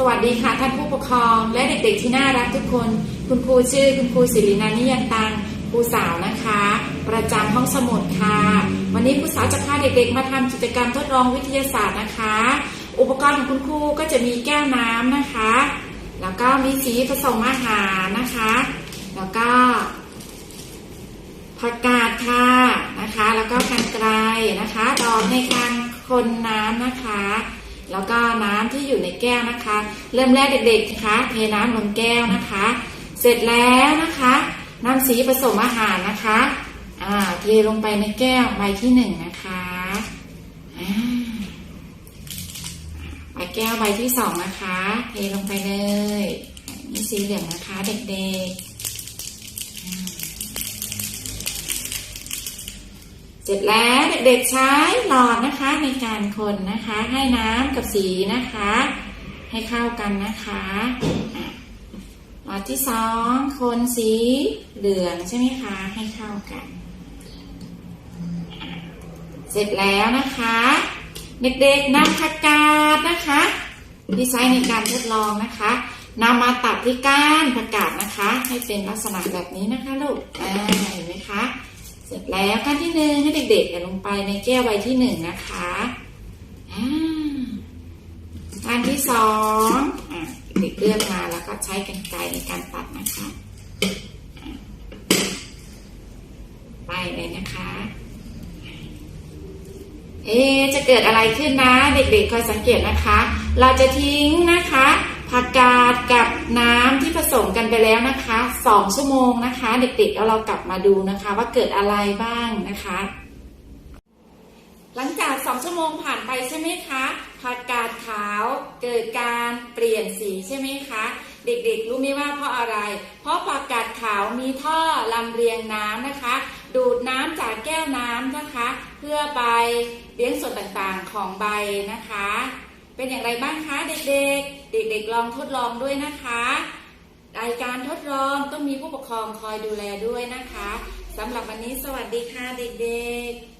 สวัสดีค่ะท่านผู้ปกครอง และเด็กๆที่น่ารักทุกคน คุณครูชื่อคุณครูศิรินันนิยันตังครูสาวนะคะ ประจำห้องสมุดค่ะ วันนี้ครูสาวจะพาเด็กๆ มาทำกิจกรรมทดลองวิทยาศาสตร์นะคะ อุปกรณ์ของคุณครูก็จะมีแก้วน้ำนะคะ แล้วก็มีสีผสมอาหารนะคะ แล้วก็ผักกาดค่ะนะคะ แล้วก็กันไกลนะคะดอกในการคนน้ำนะคะ แล้วก็น้ำที่อยู่ในแก้วนะคะ เริ่มแรกเด็กๆนะคะเทน้ำลงแก้วนะคะ เสร็จแล้วนะคะน้ำสีผสมอาหารนะคะอ่าเทลงไปในแก้วใบที่หนึ่งนะคะอใบแก้วใบที่สองนะคะ เทลงไปเลยนี่สีเหลืองนะคะ เด็กๆ เสร็จแล้วเด็กๆใช้หลอดนะคะในการคนนะคะ ให้น้ำกับสีนะคะ ให้เข้ากันนะคะหลอดที่สองคนสีเหลืองใช่ไหมคะให้เข้ากัน เสร็จแล้วนะคะ เด็กๆนำผักกาดนะคะที่ใช้ในการทดลองนะคะนำมาตัดที่ก้านผักกาดนะคะ ให้เป็นลักษณะแบบนี้นะคะลูกอ่าเห็นไหมคะ เสร็จแล้วขั้นที่หนึ่งให้เด็กๆใส่ลงไปในแก้วใบที่หนึ่งนะคะอ่าขั้นที่สองอเด็กเลือกมาแล้วก็ใช้กรรไกรในการตัดนะคะไปเลยนะคะ เอะจะเกิดอะไรขึ้นนะ เด็กๆคอยสังเกตนะคะ เราจะทิ้งนะคะผักกาดกับน้ำที่ผสมกันไปแล้วนะคะ สองชั่วโมงนะคะ เด็กๆแล้วเรากลับมาดูนะคะ ว่าเกิดอะไรบ้างนะคะ หลังจากสองชั่วโมงผ่านไปใช่ไหมคะผักกาดขาวเกิดการเปลี่ยนสีใช่ไหมคะ เด็กๆรู้ไหมว่าเพราะอะไร เพราะผักกาดขาวมีท่อลำเลียงน้ำนะคะ ดูดน้ำจากแก้วน้ำนะคะ เพื่อไปเลี้ยงส่วนต่างๆของใบนะคะ เป็นอย่างไรบ้างคะเด็กๆ เด็กๆลองทดลองด้วยนะคะ การทดลองต้องมีผู้ปกครองคอยดูแลด้วยนะคะสำหรับวันนี้สวัสดีค่ะเด็กๆ